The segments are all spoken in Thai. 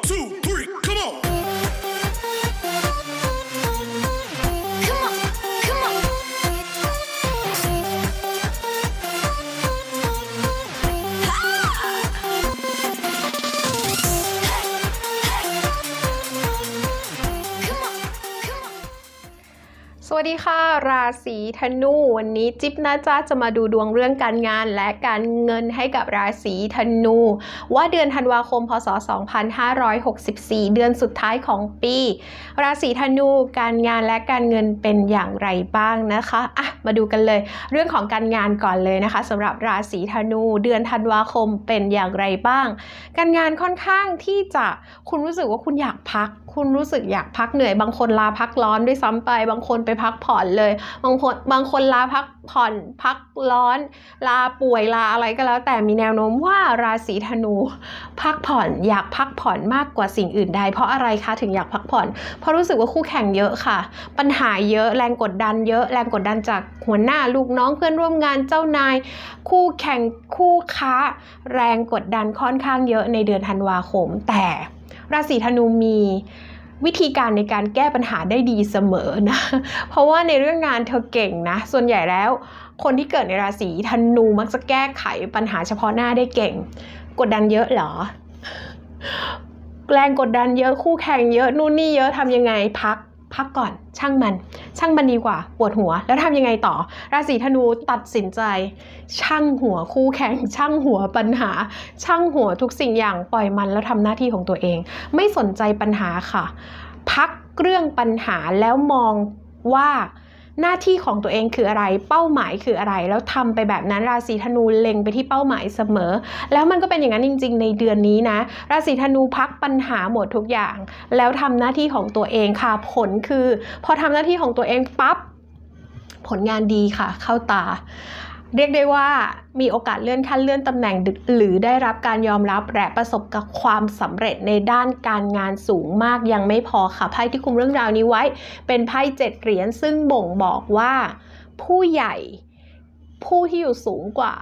two, วัสดีค่ะ ราศีธนู วันนี้จิ๊บนะจ๊ะจะมาดูดวงเรื่องการงานและการเงินให้กับราศีธนู ว่าเดือนธันวาคม พศ 2564 เดือนสุดท้ายของปี ราศีธนู การงานและการเงินเป็นอย่างไรบ้างนะคะอะมาดูกันเลย เรื่องของการงานก่อนเลยนะคะสำหรับราศีธนู เดือนธันวาคมเป็นอย่างไรบ้าง การงานค่อนข้างที่จะคุณรู้สึกว่าคุณอยากพัก คุณรู้สึกอยากพักเหนื่อยบางคนลาพักร้อนด้วยซ้ำไปบางคนไปพักผ่อนเลย บางคนบางคนลาพักผ่อนพักร้อน ลาป่วยลาอะไรก็แล้ว แต่มีแนวโน้มว่าราศีธนู พักผ่อนอยากพักผ่อนมากกว่าสิ่งอื่นใด เพราะอะไรคะถึงอยากพักผ่อน เพราะรู้สึกว่าคู่แข่งเยอะค่ะ ปัญหาเยอะแรงกดดันเยอะแรงกดดันจากหัวหน้าลูกน้องเพื่อนร่วมงานเจ้านาย คู่แข่งคู่ค้า แรงกดดันค่อนข้างเยอะในเดือนธันวาคม แต่ราศีธนูมี วิธีการในการแก้ปัญหาได้ดีเสมอนะ เพราะว่าในเรื่องงานเธอเก่งนะ ส่วนใหญ่แล้ว คนที่เกิดในราศีธนูมักจะแก้ไขปัญหาเฉพาะหน้าได้เก่ง กดดันเยอะเหรอ แรงกดดันเยอะคู่แข่งเยอะนู่นนี่เยอะทำยังไงพักพักก่อนช่างมัน ช่างมันดีกว่าปวดหัว แล้วทำยังไงต่อ ราศีธนูตัดสินใจ ช่างหัวคู่แข่ง ช่างหัวปัญหา ช่างหัวทุกสิ่งอย่างปล่อยมันแล้วทำหน้าที่ของตัวเอง ไม่สนใจปัญหาค่ะ พักเรื่องปัญหาแล้วมองว่า หน้าที่ของตัวเองคืออะไร เป้าหมายคืออะไร แล้วทำไปแบบนั้นราศีธนูเล็งไปที่เป้าหมายเสมอ แล้วมันก็เป็นอย่างนั้นจริง ๆ ในเดือนนี้นะ ราศีธนูพักปัญหาหมดทุกอย่าง แล้วทำหน้าที่ของตัวเองค่ะ ผลคือ พอทำหน้าที่ของตัวเองปั๊บผลงานดีค่ะ เข้าตา เรียกได้ว่ามีโอกาสเลื่อนขั้นเลื่อนตำแหน่งหรือได้รับการยอมรับและประสบกับความสำเร็จในด้านการงานสูงมากยังไม่พอค่ะไพ่ที่คุมเรื่องราวนี้ไว้ เป็นไพ่เจ็ดเหรียญซึ่งบ่งบอกว่า ผู้ใหญ่ผู้ที่อยู่สูงกว่า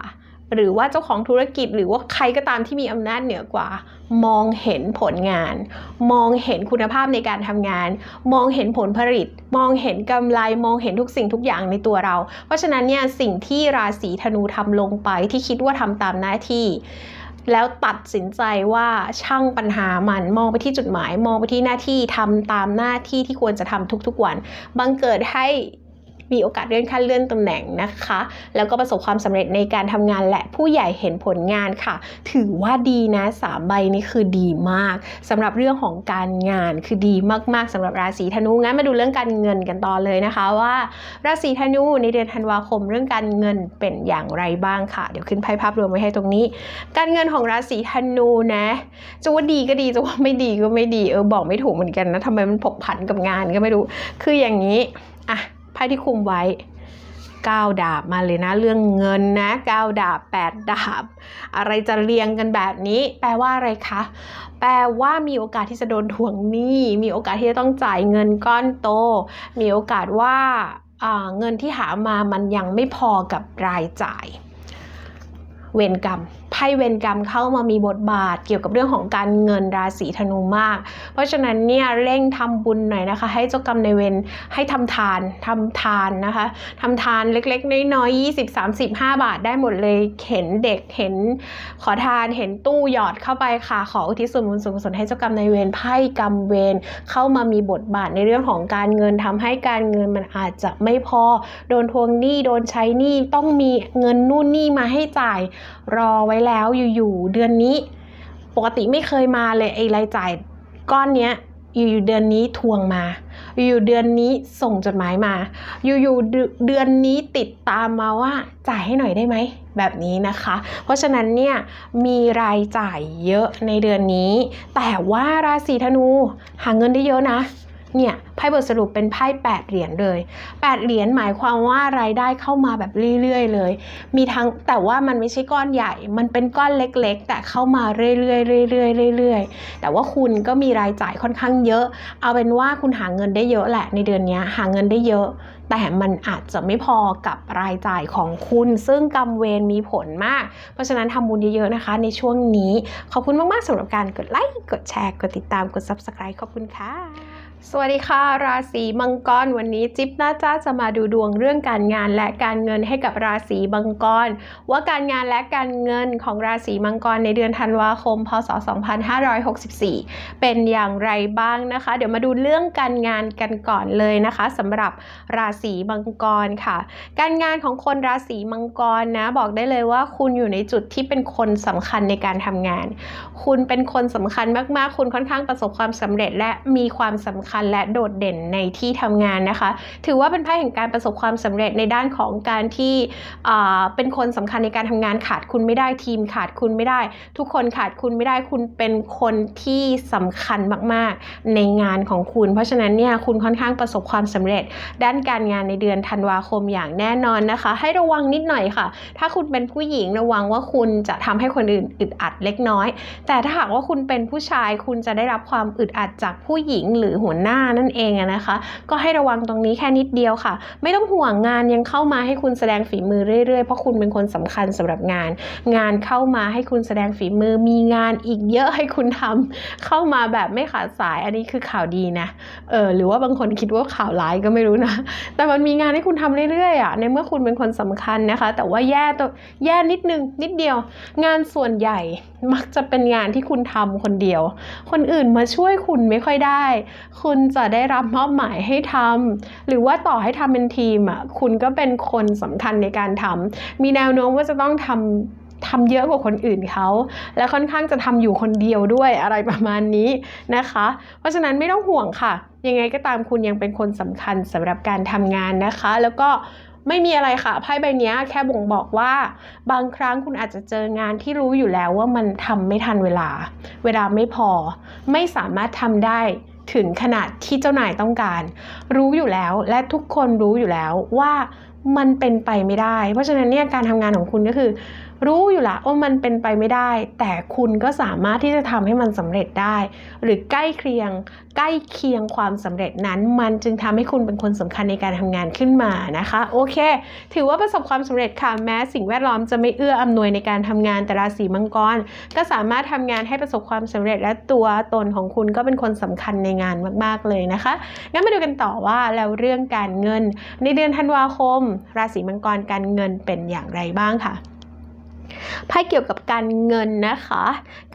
หรือว่าเจ้าของธุรกิจ หรือว่าใครก็ตามที่มีอำนาจเหนือกว่า มองเห็นผลงาน มองเห็นคุณภาพในการทำงาน มองเห็นผลผลิต มองเห็นกำไรมองเห็นทุกสิ่งทุกอย่างในตัวเรา เพราะฉะนั้นเนี่ยสิ่งที่ราศีธนูทำลงไปที่คิดว่าทำตามหน้าที่แล้วตัดสินใจว่าช่างปัญหามันมองไปที่จุดหมาย มองไปที่หน้าที่ทำตามหน้าที่ที่ควรจะทำทุกๆวัน บังเกิดให้ มีโอกาสเลื่อนขั้นเลื่อนตำแหน่งนะคะ แล้วก็ประสบความสำเร็จในการทำงานและผู้ใหญ่เห็นผลงานค่ะ ถือว่าดีนะสามใบนี้คือดีมากสำหรับเรื่องของการงานคือดีมากๆสำหรับราศีธนูงั้นมาดูเรื่องการเงินกันต่อเลยนะคะว่า ราศีธนูในเดือนธันวาคมเรื่องการเงินเป็นอย่างไรบ้างค่ะ เดี๋ยวขึ้นไพ่ภาพรวมไว้ให้ตรงนี้ การเงินของราศีธนูนะจะว่าดีก็ดีจะว่าไม่ดีก็ไม่ดีเออบอกไม่ถูกเหมือนกันนะทำไมมันผกผันกับงานก็ไม่รู้ คืออย่างนี้อะ พ่ที่คุมไว้9ดาบมาเลยนะเรื่องเงินนะ9ดาบ 8 ดาบ อะไรจะเรียงกันแบบนี้ แปลว่าอะไรคะ แปลว่ามีโอกาสที่จะโดนทวงหนี้ มีโอกาสที่จะต้องจ่ายเงินก้อนโต มีโอกาสว่าเงินที่หามามันยังไม่พอกับรายจ่าย เวรกรรม พ่เวรกรรมเข้ามามีบทบาท เกี่ยวกับเรื่องของการเงินราศีธนูมาก เพราะฉะนั้นเนี่ยเร่งทำบุญหน่อยนะคะ ให้เจ้ากรรมในเวรให้ทำทานทำทานนะคะทำทานเล็กๆน้อยๆ20 30 5 บาทได้หมดเลยเห็นเด็กเห็นขอทานเห็นตู้หยอดเข้าไปค่ะ ขออุทิศส่วนบุญส่วนกุศลให้เจ้ากรรมในเวรไพ่กรรมเวรเข้ามามีบทบาทในเรื่องของการเงินทำให้การเงินมันอาจจะไม่พอ โดนทวงหนี้โดนใช้หนี้ต้องมีเงินนู่นนี่มาให้จ่ายรอไว้แล้วแล้วอยู่ๆเดือนนี้ ปกติไม่เคยมาเลยไอ้รายจ่ายก้อนเนี้ยอยู่ๆเดือนนี้ทวงมา อยู่ๆเดือนนี้ส่งจดหมายมา อยู่ๆเดือนนี้ติดตามมาว่าจ่ายให้หน่อยได้ไหมแบบนี้นะคะ เพราะฉะนั้นเนี่ยมีรายจ่ายเยอะในเดือนนี้ แต่ว่าราศีธนูหาเงินได้เยอะนะ เนี่ยไพ่บทสรุปเป็นไพ่แปดเหรียญเลยแปดเหรียญหมายความว่ารายได้เข้ามาแบบเรื่อยๆเลย มีทั้งแต่ว่ามันไม่ใช่ก้อนใหญ่ มันเป็นก้อนเล็กๆ แต่เข้ามาเรื่อยๆเรื่อยๆเรื่อยๆ แต่ว่าคุณก็มีรายจ่ายค่อนข้างเยอะ เอาเป็นว่าคุณหาเงินได้เยอะแหละในเดือนนี้หาเงินได้เยอะ แต่มันอาจจะไม่พอกับรายจ่ายของคุณ ซึ่งกรรมเวรมีผลมาก เพราะฉะนั้นทำบุญเยอะๆนะคะ ในช่วงนี้ขอบคุณมากๆสำหรับการกดไลค์กดแชร์กดติดตามกด Subscribe ขอบคุณค่ะ สวัสดีค่ะ ราศีมังกรวันนี้จิ๊บน่าจะจะมาดูดวงเรื่องการงานและการเงินให้กับราศีมังกร ว่าการงานและการเงินของราศีมังกรในเดือนธันวาคม พศ 2564 เป็นอย่างไรบ้างนะคะ เดี๋ยวมาดูเรื่องการงานกันก่อนเลยนะคะสำหรับราศีมังกรค่ะ การงานของคนราศีมังกรนะบอกได้เลยว่าคุณอยู่ในจุดที่เป็นคนสำคัญในการทำงาน คุณเป็นคนสำคัญมากๆ คุณค่อนข้างประสบความสำเร็จและมีความสำำคัญและโดดเด่นในที่ทำงานนะคะ ถือว่าเป็นไพ่แห่งการประสบความสำเร็จในด้านของการที่เป็นคนสำคัญในการทำงานขาดคุณไม่ได้ทีมขาดคุณไม่ได้ ทุกคนขาดคุณไม่ได้คุณเป็นคนที่สำคัญมากๆ ในงานของคุณ เพราะฉะนั้นเนี่ยคุณค่อนข้างประสบความสำเร็จ ด้านการงานในเดือนธันวาคมอย่างแน่นอนนะคะ ให้ระวังนิดหน่อยค่ะ ถ้าคุณเป็นผู้หญิงระวังว่าคุณจะทำให้คนอื่นอึดอัดเล็กน้อย แต่ถ้าหากว่าคุณเป็นผู้ชายคุณจะได้รับความอึดอัดจากผู้หญิงหรือหัวหน้านั่นเองนะคะ ก็ให้ระวังตรงนี้แค่นิดเดียวค่ะ ไม่ต้องห่วงงานยังเข้ามาให้คุณแสดงฝีมือเรื่อยๆ เพราะคุณเป็นคนสำคัญสำหรับงาน งานเข้ามาให้คุณแสดงฝีมือมีงานอีกเยอะให้คุณทำเข้ามาแบบไม่ขาดสายอันนี้คือข่าวดีนะเออหรือว่าบางคนคิดว่าข่าวร้ายก็ไม่รู้นะ แต่มันมีงานให้คุณทำเรื่อยๆอะในเมื่อคุณเป็นคนสำคัญนะคะ แต่ว่าแย่ตัวแย่นิดนึงนิดเดียว งานส่วนใหญ่ มักจะเป็นงานที่คุณทำคนเดียว คนอื่นมาช่วยคุณไม่ค่อยได้ คุณจะได้รับมอบหมายให้ทำหรือว่าต่อให้ทำเป็นทีมอะคุณก็เป็นคนสำคัญในการทำมีแนวโน้มว่าจะต้องทำทำเยอะกว่าคนอื่นเขา และค่อนข้างจะทำอยู่คนเดียวด้วยอะไรประมาณนี้นะคะ เพราะฉะนั้นไม่ต้องห่วงค่ะ ยังไงก็ตามคุณยังเป็นคนสำคัญสำหรับการทำงานนะคะ แล้วก็ ไม่มีอะไรค่ะไพ่ใบนี้แค่บ่งบอกว่า บางครั้งคุณอาจจะเจองานที่รู้อยู่แล้วว่ามันทำไม่ทันเวลา เวลาไม่พอ ไม่สามารถทำได้ถึงขนาดที่เจ้านายต้องการ รู้อยู่แล้วและทุกคนรู้อยู่แล้วว่า มันเป็นไปไม่ได้ เพราะฉะนั้นเนี่ยการทำงานของคุณก็คือ รู้อยู่ละว่ามันเป็นไปไม่ได้ แต่คุณก็สามารถที่จะทำให้มันสำเร็จได้ หรือใกล้เคียง ใกล้เคียงความสำเร็จนั้น มันจึงทำให้คุณเป็นคนสำคัญในการทำงานขึ้นมานะคะ โอเค ถือว่าประสบความสำเร็จค่ะแม้สิ่งแวดล้อมจะไม่เอื้ออำนวยในการทำงานแต่ราศีมังกร ก็สามารถทำงานให้ประสบความสำเร็จ และตัวตนของคุณก็เป็นคนสำคัญในงานมาก ๆเลยนะคะงั้นมาดูกันต่อว่าแล้วเรื่องการเงินในเดือนธันวาคมราศีมังกรการเงินเป็นอย่างไรบ้างค่ะไพ่เกี่ยวกับการเงินนะคะ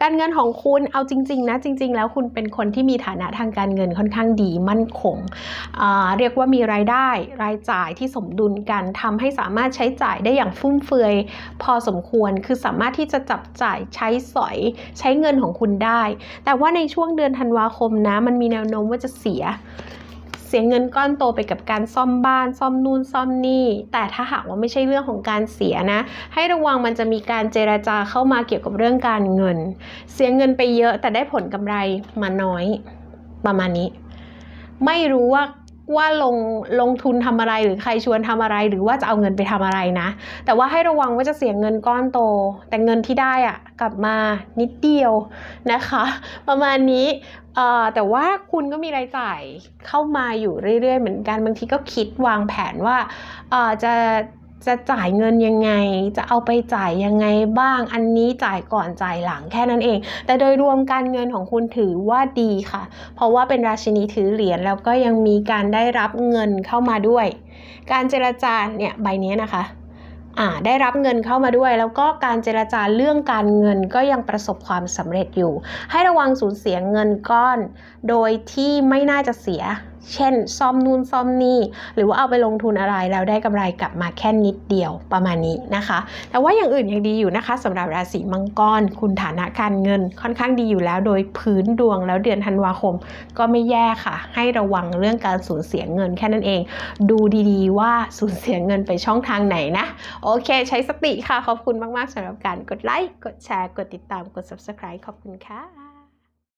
การเงินของคุณเอาจริง ๆ นะ จริง ๆ แล้วคุณเป็นคนที่มีฐานะทางการเงินค่อนข้างดีมั่นคงอ่าเรียกว่ามีรายได้รายจ่ายที่สมดุลกันทำให้สามารถใช้จ่ายได้อย่างฟุ่มเฟือยพอสมควรคือสามารถที่จะจับจ่ายใช้สอยใช้เงินของคุณได้ แต่ว่าในช่วงเดือนธันวาคมนะ มันมีแนวโน้มว่าจะเสีย เสียเงินก้อนโตไปกับการซ่อมบ้าน ซ่อมนู่นซ่อมนี่ แต่ถ้าหากว่าไม่ใช่เรื่องของการเสียนะ ให้ระวังมันจะมีการเจราจาเข้ามาเกี่ยวกับเรื่องการเงิน เสียเงินไปเยอะแต่ได้ผลกำไรมาน้อย ประมาณนี้ ไม่รู้ว่าว่าลงลงทุนทำอะไรหรือใครชวนทำอะไร หรือว่าจะเอาเงินไปทำอะไรนะ แต่ว่าให้ระวังว่าจะเสียเงินก้อนโต แต่เงินที่ได้อะกลับมานิดเดียวนะคะ ประมาณนี้ เอ่อแต่ว่าคุณก็มีรายจ่ายเข้ามาอยู่เรื่อย ๆ เหมือนกันบางทีก็คิดวางแผนว่าเอ่อจะจะจ่ายเงินยังไง จะเอาไปจ่ายยังไงบ้าง อันนี้จ่ายก่อนจ่ายหลังแค่นั้นเอง แต่โดยรวมการเงินของคุณถือว่าดีค่ะ เพราะว่าเป็นราชินีถือเหรียญแล้วก็ยังมีการได้รับเงินเข้ามาด้วย การเจรจาเนี่ยใบนี้นะคะ ได้รับเงินเข้ามาด้วย แล้วก็การเจรจาเรื่องการเงินก็ยังประสบความสำเร็จอยู่ ให้ระวังสูญเสียเงินก้อน โดยที่ไม่น่าจะเสีย เช่น ซ่อมนู่นซ่อมนี่ หรือว่าเอาไปลงทุนอะไรแล้วได้กำไรกลับมาแค่นิดเดียวประมาณนี้นะคะ แต่ว่าอย่างอื่นยังดีอยู่นะคะสำหรับราศีมังกร คุณฐานะการเงินค่อนข้างดีอยู่แล้ว โดยพื้นดวงแล้วเดือนธันวาคม ก็ไม่แย่ค่ะ ให้ระวังเรื่องการสูญเสียเงินแค่นั้นเอง ดูดีๆ ว่าสูญเสียเงินไปช่องทางไหนนะ โอเค ใช้สติค่ะ ขอบคุณมากๆสำหรับการกดไลค์ กดแชร์ กดติดตาม กด subscribe ขอบคุณค่ะ